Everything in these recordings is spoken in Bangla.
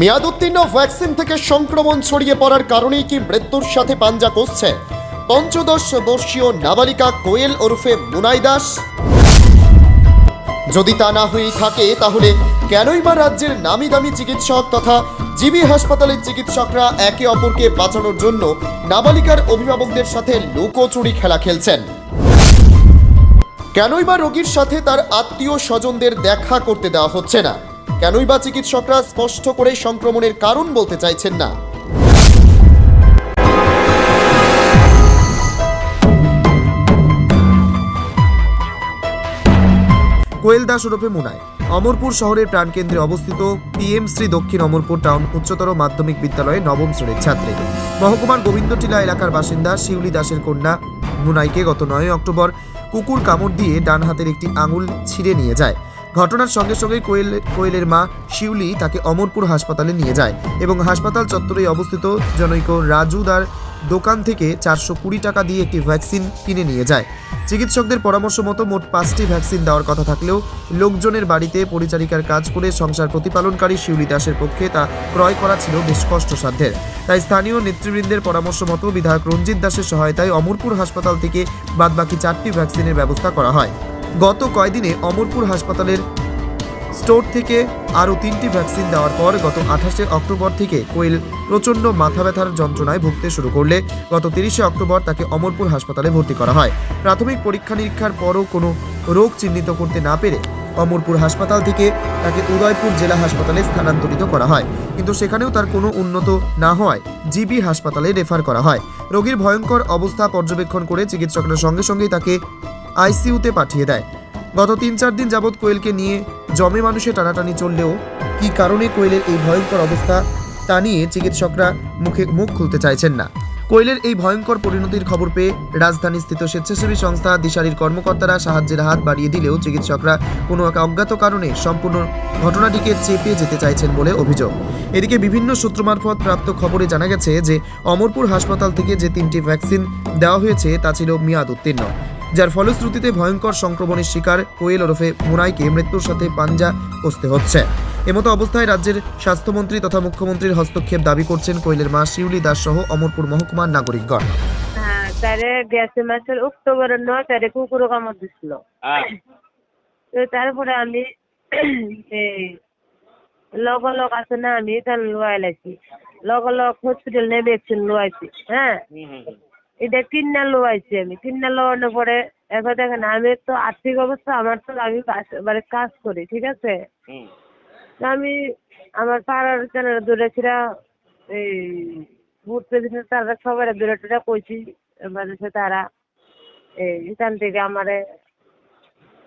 মেয়াদ উত্তীর্ণ ভ্যাকসিন থেকে সংক্রমণ ছড়িয়ে পড়ার কারণেই কি মৃত্যুর সাথে পাঞ্জা কষছে? পঞ্চদশ বর্ষীয় নাবালিকা কোয়েল ওরফে মুনাই দাস? যদি তা না হয়েই থাকে, তাহলে কেনই বা রাজ্যের নামি দামি চিকিৎসক তথা জিবি হাসপাতালের চিকিৎসকরা একে অপরকে বাঁচানোর জন্য নাবালিকার অভিভাবকদের সাথে লুকোচুরি খেলা খেলছেন। কেনই বা রোগীর সাথে তার আত্মীয় স্বজনদের দেখা করতে দেওয়া হচ্ছে না। কেনই বা চিকিৎসকরা স্পষ্ট করে সংক্রমণের কারণ বলতে চাইছেন না? কোয়েল দাস ওরফে মুনায়। অমরপুর শহরের প্রাণকেন্দ্রে অবস্থিত পিএম শ্রী দক্ষিণ অমরপুর টাউন উচ্চতর মাধ্যমিক বিদ্যালয়ে নবম শ্রেণির ছাত্রী। মহকুমার গোবিন্দটিলা এলাকার বাসিন্দা শিউলি দাসের কন্যা মুনাইকে গত নয় অক্টোবর কুকুর কামড় দিয়ে ডান হাতের একটি আঙুল ছিঁড়ে নিয়ে যায়। ঘটনার সঙ্গে সঙ্গে কোয়েল, কোয়েলের মা শিউলি তাকে অমরপুর হাসপাতালে নিয়ে যায় এবং হাসপাতাল চত্বরে অবস্থিত জনৈক রাজুদার দোকান থেকে চারশো কুড়ি টাকা দিয়ে একটি ভ্যাকসিন কিনে নিয়ে যায়। চিকিৎসকদের পরামর্শ মতো মোট পাঁচটি ভ্যাকসিন দেওয়ার কথা থাকলেও লোকজনের বাড়িতে পরিচারিকার কাজ করে সংসার প্রতিপালনকারী শিউলি দাসের পক্ষে তা ক্রয় করা ছিল বেশ কষ্টসাধ্যের। তাই স্থানীয় নেতৃবৃন্দের পরামর্শ মতো বিধায়ক রঞ্জিত দাসের সহায়তায় অমরপুর হাসপাতাল থেকে বাদবাকি চারটি ভ্যাকসিনের ব্যবস্থা করা হয়। গত কয়দিনে অমরপুর হাসপাতালের স্টোর থেকে আরও তিনটি ভ্যাকসিন দেওয়ার পর গত আঠাশে অক্টোবর থেকে কোয়েল প্রচণ্ড মাথা ব্যথার যন্ত্রণায় ভুগতে শুরু করলে গত তিরিশে অক্টোবর তাকে অমরপুর হাসপাতালে ভর্তি করা হয়। প্রাথমিক পরীক্ষা নিরীক্ষার পরও কোনো রোগ চিহ্নিত করতে না পেরে অমরপুর হাসপাতাল থেকে তাকে উদয়পুর জেলা হাসপাতালে স্থানান্তরিত করা হয়। কিন্তু সেখানেও তার কোনো উন্নত না হওয়ায় জিবি হাসপাতালে রেফার করা হয়। রোগীর ভয়ঙ্কর অবস্থা পর্যবেক্ষণ করে চিকিৎসকরা সঙ্গে সঙ্গেই তাকে আইসিইউতে পাঠিয়ে দেয়। গত তিন চার দিন যাবৎ কোয়েলকে নিয়ে জমে মানুষে টানাটানি চললেও কি কারণে কোয়েলের এই ভয়ঙ্কর অবস্থা তা নিয়ে চিকিৎসকরা মুখে মুখ খুলতে চাইছেন না। কোয়েলের এই ভয়ঙ্কর পরিণতির খবর পেয়ে রাজধানীস্থিত স্বেচ্ছাসেবী সংস্থা দিশারির কর্মকর্তারা সাহায্যের হাত বাড়িয়ে দিলেও চিকিৎসকরা কোনো এক অজ্ঞাত কারণে সম্পূর্ণ ঘটনাটিকে চেপে যেতে চাইছেন বলে অভিযোগ। এদিকে বিভিন্ন সূত্র মারফত প্রাপ্ত খবরে জানা গেছে যে, অমরপুর হাসপাতাল থেকে যে তিনটি ভ্যাকসিন দেওয়া হয়েছে তা ছিল মেয়াদ উত্তীর্ণ। যার ফলশ্রুতিতে ভয়ঙ্কর সংক্রমণের শিকার কোয়েল ওরফে মুনাইকে মৃত্যুর সাথে পাঞ্জা কষতে হচ্ছে। এমতো অবস্থায় রাজ্যের স্বাস্থ্যমন্ত্রী তথা মুখ্যমন্ত্রীর হস্তক্ষেপ দাবি করছেন কোয়েলের মা শিউলি দাস সহ অমরপুর মহকুমার নাগরিকগণ। হ্যাঁ তারে গেছে মাসের অক্টোবরের নয় তারিখ কুকুরও কামড় দিছিল। তো তারপরে আমি এই লগ লগ আছে না আমি তার লোয়াই লাইছি লগ লগ হসপিটাল ভ্যাকসিন লোয়াইছি হ্যাঁ? এটা তিনটা লোয়াইছি আমি। তিনটা লোয়ানোর পরে এবার দেখেন আমি তো আর্থিক অবস্থা আমার তো আমি মানে কাজ করি ঠিক আছে? আমি আমার পাড়ার চ্যানেল দূরে ছিল এই ভোট প্রেসিডেন্ট তারা সবাই দূরে টুরে কইছি মানে সে তারা। এই এখান থেকে আমারে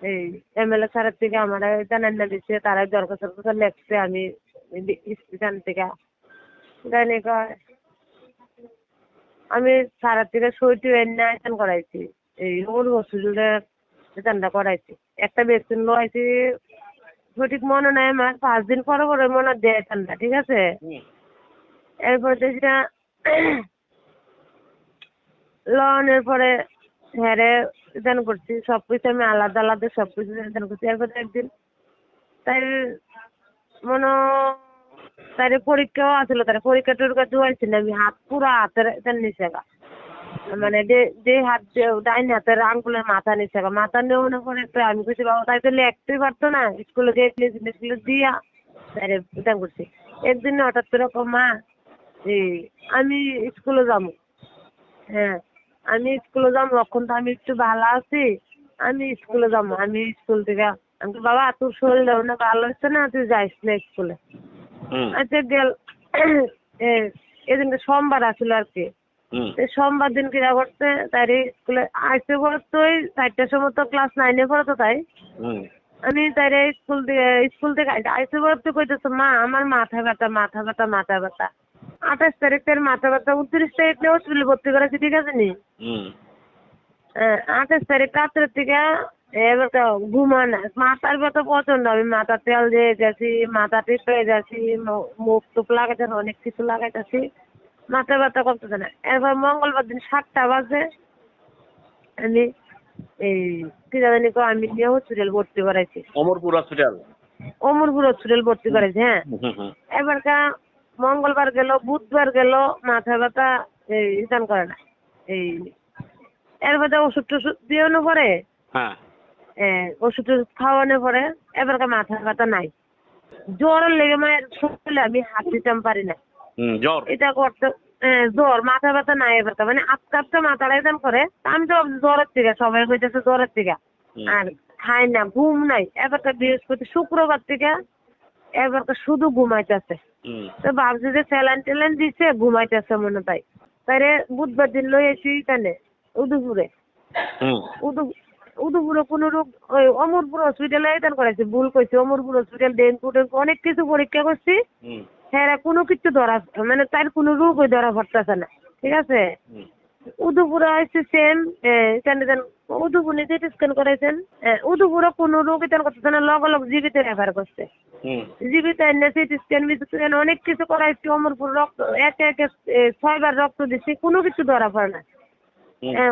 এই এমএলএ স্যারের থেকে আমারে জানান না দিচ্ছে তারা দরখাস্ত লেখছে আমি এখান থেকে। জানি কয় আমি সারার থেকে সইটি এনে এখান করাইছি। এই ওর হসপিটালে এখানটা করাইছি। একটা ভ্যাকসিন লোয়াইছি সঠিক মনে নাই আমার। পাঁচ দিন পরে পরে মনে দেয় ঠান্ডা ঠিক আছে? এরপর দেখি লনের পরে হ্যারে দান করছি। সব কিছু আমি আলাদা আলাদা সব কিছু দান করছি। এরপরে একদিন তাই মনে তার পরীক্ষাও আসলো, তার পরীক্ষা টরীক্ষা দিয়েছি আমি হাত পুরো হাতের তার নিচে। মানে যে যে হাত ডাইন হাতের আঙ্গুলের মাথা নিচে গা। মাথা নেওয়া মনে করে তো আমি কিছু বাবা, তাই তো লিখতেই পারতো না, স্কুলে গিয়ে স্কুলে দিয়া তারে দান করছি একদিন হঠাৎ করে মা এই আমি স্কুলে যাব হ্যাঁ আমি স্কুলে যাব, এখন তো আমি একটু ভালো আছি, আমি স্কুলে যাব, আমি স্কুল থেকে আমি বাবা, তোর শরীর না ভালো হচ্ছে না, তুই যাইস না স্কুলে আচ্ছা গেল এদিনকে সোমবার আসলো আর কি। সোমবার দিন কিরা করতে তাই স্কুলে আসতে ওই চারটার সময় তো ক্লাস নাইনে পড়ে তো তাই আমি তাই স্কুল থেকে স্কুল থেকে আইতে- আইসে পরে তো কইতেছে মা আমার মাথা ব্যথা মাথা ব্যথা মাথা ব্যথা। আঠাশ তারিখ তার মাথা ব্যথা উনত্রিশ তারিখ নিয়ে হসপিটালে ভর্তি করেছি ঠিক আছে নি? আঠাশ তারিখ রাত্রের থেকে এবার তো ঘুমা না। মাথার ব্যথা প্রচণ্ড আমি মাথা তেল দিয়ে গেছি মাথা টিপে মু- মুখ টুপ লাগাইতেছি অনেক কিছু লাগাইতেছি। মাথা ব্যথা করতেছে না। এরপর মঙ্গলবার দিন সাতটা বাজে আমি এই কি জানি কো আমি নিয়ে হসপিটাল ভর্তি করাইছি। অমরপুর হসপিটাল অমরপুর হসপিটাল ভর্তি করেছে হ্যাঁ। এবার এবারকা মঙ্গলবার গেল বুধবার গেল মাথা ব্যথা এই রিটার্ন করে না। এই এর বাদে ওষুধ টষুধ দিয়েও পরে? হ্যাঁ। ওষুধ টষুধ খাওয়ানো পরে এবারকা মাথা ব্যথা নাই। জ্বরের লেগে মায়ের শরীরে আমি হাত দিতাম পারি না। জ্বর? এটা করতে জ্বর মাথা ব্যথা নাই এবারকা মানে আজকে মাথাটা একদম করে আমি তো জ্বরের থেকে সবাই কইতেছে জ্বরের থেকে। আর খাই না ঘুম নাই। এবারটা বৃহস্পতি শুক্রবার থেকে এবারটা শুধু ঘুমাইতেছে। তো ভাবছি যে স্যালাইন টেলাইন দিছে ঘুমাইতেছে মনে তাই তাইরে বুধবার দিন লই এসি এখানে উদয়পুরে হুম। উদু উদয়পুরে কোনো রোগ ওই অমরপুর হসপিটালে এখান করেছে ভুল কইছে। অমরপুর হসপিটাল ডেঙ্গু টেঙ্গু অনেক কিছু পরীক্ষা করছি। হ্যাঁ কোনো কিছু ধরা মানে তার কোনো রোগই ধরা পড়তেছে না। ঠিক আছে? উদয়পুরে আছে সেম এখানে দেন উদয়পুর নিজে স্ক্যান করাইছেন কোনো রোগ এখান করতেছে না লগ লগ জীবিত রেফার করছে। জীবিত এনে সিটি স্ক্যান অনেক কিছু করাইছি অমরপুর রক্ত একে একে ছয়বার রক্ত দিছি কোনো কিছু ধরা পড়ে না।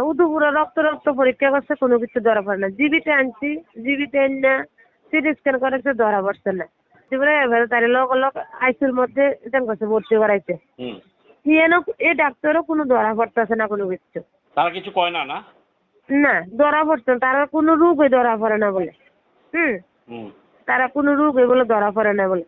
উদয়পুরে রক্ত রক্ত পরীক্ষা করছে কোনো কিছু ধরা পড়ে না। জীবিত আনছি জীবিত এনে সিটি স্ক্যান করাইছে ধরা পড়ছে না। এবারে তার লগ লগ আইসির মধ্যে এটা করছে ভর্তি করাইছে। হিয়েনও এই ডাক্তারও কোনো ধরা পড়তেছে না কোনো কিছু। তারা কিছু কয় না না? না ধরা পড়ছে না। তারা কোনো রোগই ধরা পড়ে না বলে। হুম। তারা কোনো রোগ এগুলো ধরা পড়ে না বলে।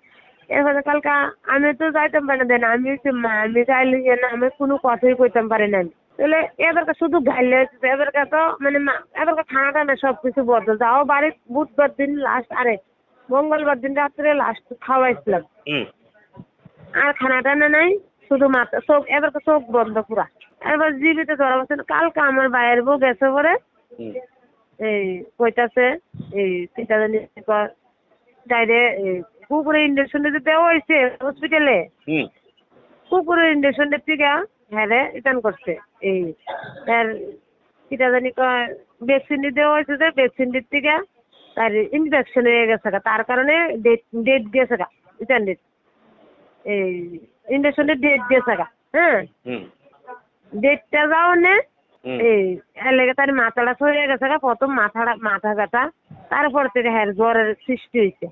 এবারে কালকা আমি তো যাইতাম পারি না আমি হচ্ছে আমি চাইলে যে না আমি কোনো কথাই কইতাম পারি না তাহলে এবারকার শুধু গাইলে এবারকার তো মানে এবারকার খানা টানা সব কিছু বদল। যাও বাড়ি বুধবার দিন লাস্ট আরে মঙ্গলবার দিন রাত্রে লাস্ট খাওয়াইছিলাম। আর খানা টানা নাই শুধু মাথা চোখ এবার তো চোখ বন্ধ পুরা। এবার জীবিত ধরা বলছে কালকে আমার বাইরের বউ গেছে পরে। এই কইতাছে এই জানি ডাইরে কুকুরের ইঞ্জেকশন দিতে দেওয়া হয়েছে হসপিটালে কুকুরের ইঞ্জেকশন থেকে হ্যাঁ রিটার্ন করছে। এই আর সেটা জানি কয় ভ্যাকসিন দেওয়া হয়েছে যে ভ্যাকসিন দিতে থেকে তার ইনফেকশন হয়ে গেছে গা। তার কারণে ডেট ডেট গেছে গা রিটার্ন ডেট এই ইঞ্জেকশনের ডেট গেছে গা হ্যাঁ। ডেটটা যাও নে এই এর লেগে তার মাথাটা সরে গেছে গা, প্রথম মাথাটা মাথা ব্যথা। তারপর থেকে হ্যাঁ জ্বরের সৃষ্টি হয়েছে।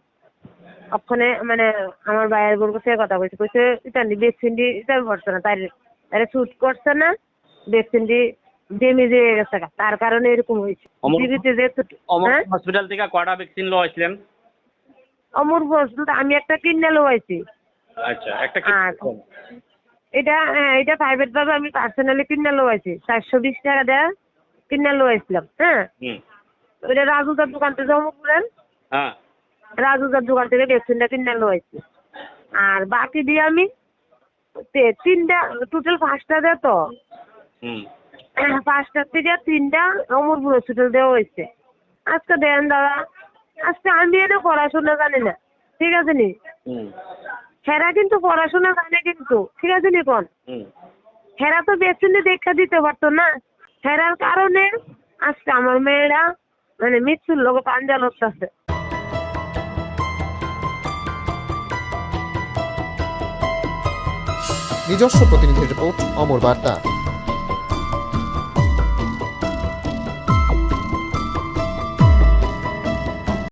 ওখানে মানে আমার বাইরের বোন সে কথা কইছে কইছে এটা নি ভ্যাকসিন দি এটা পড়ছে না তার তার শুট করছে না ভ্যাকসিন দি ড্যামেজ হয়ে গেছে তার কারণে এরকম হয়েছে। টিভিতে যে হসপিটাল থেকে কয়টা ভ্যাকসিন লো আসলেন অমর বসল আমি একটা কিনে লোয়াইছি আচ্ছা একটা কি আর এটা হ্যাঁ, এটা প্রাইভেট ভাবে আমি পার্সোনালি কিনে লোয়াইছি চারশো বিশ টাকা দেয়া কিনে লোয়াইছিলাম হ্যাঁ? হুম। ওইটা রাজুদার দোকান থেকে অমরপুরের হ্যাঁ। রাজুদার দোকান থেকে ভ্যাকসিনটা কিনে লোয়াইছি আর বাকি দিয়ে আমি তিনটা টোটাল পাঁচটা দেয় তো। পাঁচটার থেকে তিনটা অমরপুর হসপিটাল দেওয়া হয়েছে। আজকে দেন দাদা আজকে আমি এটা পড়াশোনা জানি না ঠিক আছে নি? হেরা কিন্তু পড়াশোনা জানে কিন্তু ঠিক আছে নি কোন? হেরা তো ভ্যাকসিনে দেখা দিতে পারতো না। হেরার কারণে আজকে আমার মেয়েরা মানে মৃত্যুর লোক পাঞ্জা লড়তেছে। নিজস্ব প্রতিনিধি রিপোর্ট অমর বার্তা।